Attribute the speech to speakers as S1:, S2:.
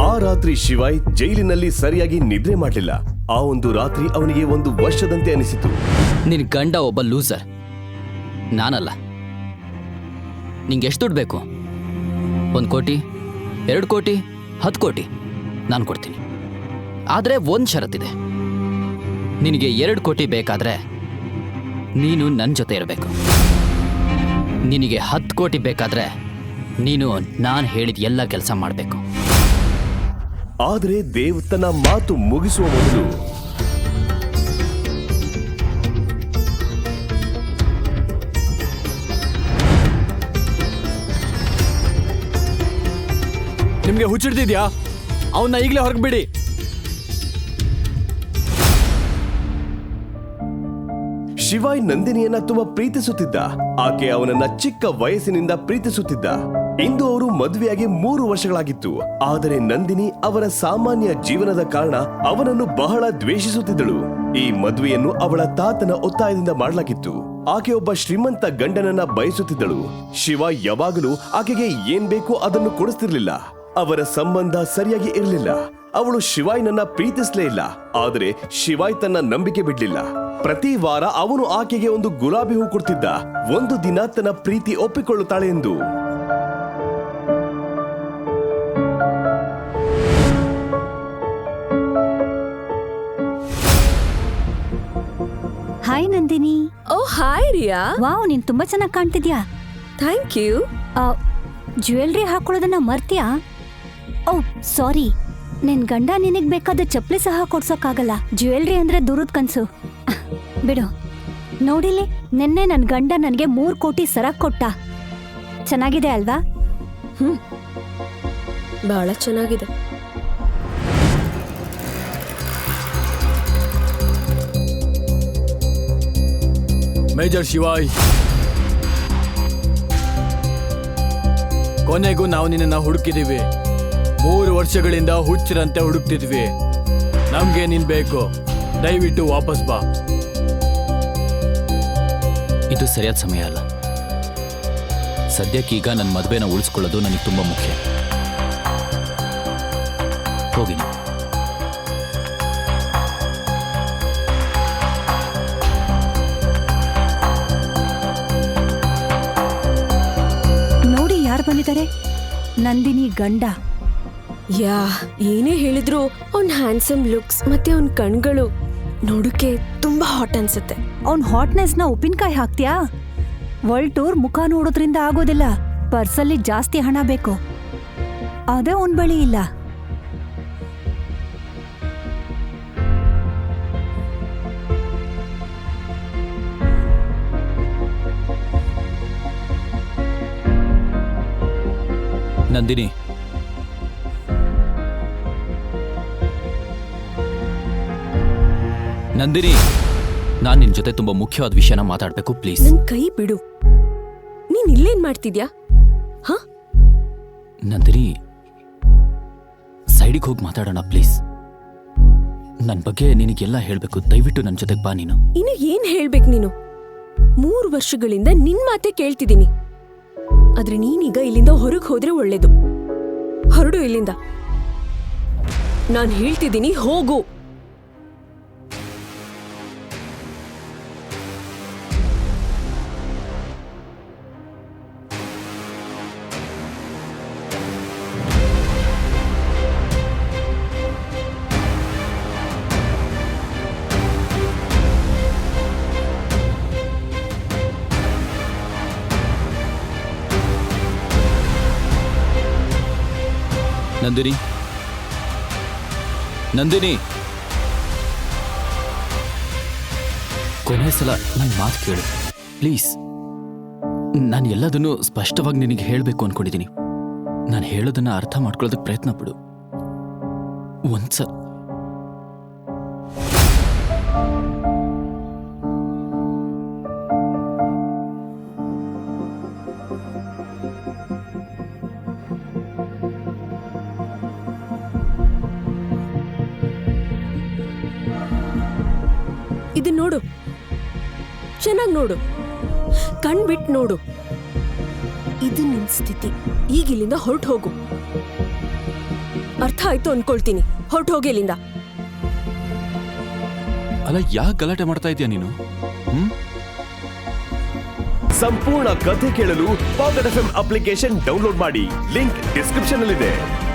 S1: ಆ ರಾತ್ರಿ ಶಿವಾಯ್ ಜೈಲಿನಲ್ಲಿ ಸರಿಯಾಗಿ ನಿದ್ರೆ ಮಾಡಲಿಲ್ಲ. ಆ ಒಂದು ರಾತ್ರಿ ಅವನಿಗೆ ಒಂದು ವರ್ಷದಂತೆ ಅನಿಸಿತು.
S2: ನಿನ್ ಗಂಡ ಒಬ್ಬ ಲೂಸರ್. ನಾನಲ್ಲ. ನಿಂಗೆ ಎಷ್ಟು ದುಡ್ಡು ಬೇಕು? ಒಂದು ಕೋಟಿ, ಎರಡು ಕೋಟಿ, ಹತ್ತು ಕೋಟಿ ನಾನು ಕೊಡ್ತೀನಿ. ಆದರೆ ಒಂದು ಷರತ್ತಿದೆ. ನಿನಗೆ ಎರಡು ಕೋಟಿ ಬೇಕಾದರೆ ನೀನು ನನ್ನ ಜೊತೆ ಇರಬೇಕು. ನಿನಗೆ ಹತ್ತು ಕೋಟಿ ಬೇಕಾದರೆ ನೀನು ನಾನು ಹೇಳಿದ ಎಲ್ಲ ಕೆಲಸ ಮಾಡಬೇಕು.
S1: ಆದರೆ ದೇವ್ ಮಾತು ಮುಗಿಸುವ ಮೊದಲು
S3: ನಿಮ್ಗೆ ಹುಚ್ಚಿಡ್ತಿದ್ಯಾ? ಅವನ್ನ ಈಗಲೇ ಹೊರಗೆ ಬಿಡಿ
S1: ಶಿವಾಯ್ ನಂದಿನಿಯನ್ನ ತುಂಬಾ ಪ್ರೀತಿಸುತ್ತಿದ್ದ. ಆಕೆ ಅವನನ್ನ ಚಿಕ್ಕ ವಯಸ್ಸಿನಿಂದ ಪ್ರೀತಿಸುತ್ತಿದ್ದ. ಇಂದು ಅವರು ಮದುವೆಯಾಗಿ ಮೂರು ವರ್ಷಗಳಾಗಿತ್ತು. ಆದರೆ ನಂದಿನಿ ಅವರ ಸಾಮಾನ್ಯ ಜೀವನದ ಕಾರಣ ಅವನನ್ನು ಬಹಳ ದ್ವೇಷಿಸುತ್ತಿದ್ದಳು. ಈ ಮದುವೆಯನ್ನು ಅವಳ ತಾತನ ಒತ್ತಾಯದಿಂದ ಮಾಡಲಾಗಿತ್ತು. ಆಕೆ ಒಬ್ಬ ಶ್ರೀಮಂತ ಗಂಡನನ್ನ ಬಯಸುತ್ತಿದ್ದಳು. ಶಿವ ಯಾವಾಗಲೂ ಆಕೆಗೆ ಏನ್ ಬೇಕೋ ಅದನ್ನು ಕೊಡಿಸ್ತಿರ್ಲಿಲ್ಲ. ಅವರ ಸಂಬಂಧ ಸರಿಯಾಗಿ ಇರಲಿಲ್ಲ. ಅವಳು ಶಿವಾಯ್ನನ್ನ ಪ್ರೀತಿಸಲೇ ಇಲ್ಲ. ಆದರೆ ಶಿವಾಯ್ ತನ್ನ ನಂಬಿಕೆ ಬಿಡ್ಲಿಲ್ಲ. ಪ್ರತಿ ವಾರ ಅವನು ಆಕೆಗೆ ಒಂದು ಗುಲಾಬಿ ಹೂ ಕೊಡ್ತಿದ್ದ. ಒಂದು ದಿನ ತನ್ನ ಪ್ರೀತಿ ಒಪ್ಪಿಕೊಳ್ಳುತ್ತಾಳೆ ಎಂದು.
S4: Hi Nandini.
S5: Oh hi Riya
S4: wow ನೀನ್ ತುಂಬಾ ಚೆನ್ನಾಗಿ ಕಾಣ್ತಿದ್ಯಾ?
S5: ಥ್ಯಾಂಕ್ ಯು
S4: ಜ್ಯುವೆಲ್ರಿ ಹಾಕೊಳ್ಳೋದನ್ನ ಮರ್ತ್ಯಾ? ಓ ಸಾರಿ ನಿನ್ ಗಂಡ ನಿನಗ್ ಬೇಕಾದ ಚಪ್ಲಿ ಸಹ ಕೊಡ್ಸೋಕ್ಕಾಗಲ್ಲ. ಜ್ಯುವೆಲ್ರಿ ಅಂದ್ರೆ ದೂರದ ಕನ್ಸು. ಬಿಡು. ನೋಡಿಲಿ ನಿನ್ನೆ ನನ್ನ ಗಂಡ ನನಗೆ ಮೂರು ಕೋಟಿ ಸರ ಕೊಟ್ಟ. ಚೆನ್ನಾಗಿದೆ ಅಲ್ವಾ?
S5: ಬಹಳ ಚೆನ್ನಾಗಿದೆ.
S3: ಮೇಜರ್ ಶಿವಾಯ್ ಕೊನೆಗೂ ನಾವು ನಿನ್ನನ್ನ ಹುಡುಕಿದೀವಿ. ಮೂರು ವರ್ಷಗಳಿಂದ ಹುಚ್ಚರಂತೆ ಹುಡುಕ್ತಿದ್ವಿ. ನಮ್ಗೆ ನೀನ್ ಬೇಕು? ದಯವಿಟ್ಟು ವಾಪಸ್ ಬಾ.
S2: ಇದು ಸರಿಯಾದ ಸಮಯ ಅಲ್ಲ. ಸದ್ಯಕ್ಕೀಗ ನನ್ನ ಮದುವೆನ ಉಳಿಸ್ಕೊಳ್ಳೋದು ನನಗೆ ತುಂಬ ಮುಖ್ಯ. ಹೋಗಿ
S4: ನೋಡಿ ಯಾರು ಬಂದಿದ್ದಾರೆ? ನಂದಿನಿ ಗಂಡ.
S5: ಯಾ ಏನೇ ಹೇಳಿದ್ರು ಅವ್ನ್ ಹ್ಯಾಂಡ್ಸಮ್ ಲುಕ್ಸ್ ಮತ್ತೆ ಅವ್ನ್ ಕಣ್ಗಳು. ನೋಡಕ್ಕೆ ತುಂಬಾ ಹಾಟ್ ಅನ್ಸುತ್ತೆ.
S4: ಅವ್ನ್ ಹಾಟ್ನೆಸ್ನ ಉಪ್ಪಿನಕಾಯಿ ಹಾಕ್ತ್ಯಾ? ವರ್ಲ್ಡ್ ಟೂರ್ ಮುಖ ನೋಡೋದ್ರಿಂದ ಆಗೋದಿಲ್ಲ. ಪರ್ಸಲ್ಲಿ ಜಾಸ್ತಿ ಹಣ ಬೇಕು. ಅದೇ ಅವನ್ ಬಳಿ ಇಲ್ಲ.
S2: ನಂದಿನಿ ನಂದಿನಿ ನಾನು ನಿನ್ನ ಜೊತೆ ತುಂಬಾ ಮುಖ್ಯವಾದ ವಿಷಯನ ಮಾತಾಡಬೇಕು ಪ್ಲೀಸ್
S5: ನನ್ ಕೈ ಬಿಡು. ನೀನ್ ಇಲ್ಲೇನ್ ಮಾಡ್ತಿದ್ಯಾ? ಹ?
S2: ನಂದಿನಿ ಸೈಡಿಗೆ ಹೋಗಿ ಮಾತಾಡೋಣ ಪ್ಲೀಸ್ ನನ್ನ ಬಗ್ಗೆ ನಿನಗೆಲ್ಲ ಹೇಳಬೇಕು ದಯವಿಟ್ಟು ನನ್ನ ಜೊತೆಗೆ ಬಾ ನೀನು.
S5: ಇನ್ನು ಏನ್ ಹೇಳ್ಬೇಕು ನೀನು? ಮೂರು ವರ್ಷಗಳಿಂದ ನಿನ್ ಮಾತೆ ಕೇಳ್ತಿದ್ದೀನಿ. ಆದ್ರೆ ನೀನೀಗ ಇಲ್ಲಿಂದ ಹೊರಗೆ ಹೋದ್ರೆ ಒಳ್ಳೇದು. ಹೊರಡು ಇಲ್ಲಿಂದ. ನಾನು ಹೇಳ್ತಿದ್ದೀನಿ ಹೋಗು.
S2: ನಂದಿನಿ. ನಂದಿನಿ. ಕೊನೆ ಸಲ ನನ್ನ ಮಾತು ಕೇಳು. ಪ್ಲೀಸ್. ನಾನು ಎಲ್ಲದನ್ನು ಸ್ಪಷ್ಟವಾಗಿ ನಿನಗೆ ಹೇಳಬೇಕು ಅನ್ಕೊಂಡಿದ್ದೀನಿ ನಾನು ಹೇಳೋದನ್ನ ಅರ್ಥ ಮಾಡ್ಕೊಳ್ಳೋದಕ್ಕೆ ಪ್ರಯತ್ನ ಪಡು. ಒಂದ್ಸ
S5: ಇದು ನೋಡು. ಚೆನ್ನಾಗಿ ನೋಡು. ಕಣ್ ಬಿಟ್ಟು ನೋಡು. ಇದು ನಿನ್ ಸ್ಥಿತಿ. ಈಗ ಇಲ್ಲಿಂದ ಹೊರಟು ಹೋಗು. ಅರ್ಥ ಆಯ್ತು ಅನ್ಕೊಳ್ತೀನಿ. ಹೊರಟು ಹೋಗಿ ಇಲ್ಲಿಂದ.
S2: ಅಲ್ಲ ಯಾಕೆ ಗಲಾಟೆ ಮಾಡ್ತಾ ಇದೀಯ ನೀನು? ಹ್ಮ್?
S1: ಸಂಪೂರ್ಣ ಕಥೆ ಕೇಳಲು ಪಾಕೆಟ್ ಎಫ್ ಅಪ್ಲಿಕೇಶನ್ ಡೌನ್ಲೋಡ್ ಮಾಡಿ. ಲಿಂಕ್ ಡಿಸ್ಕ್ರಿಪ್ಷನ್ ನಲ್ಲಿದೆ.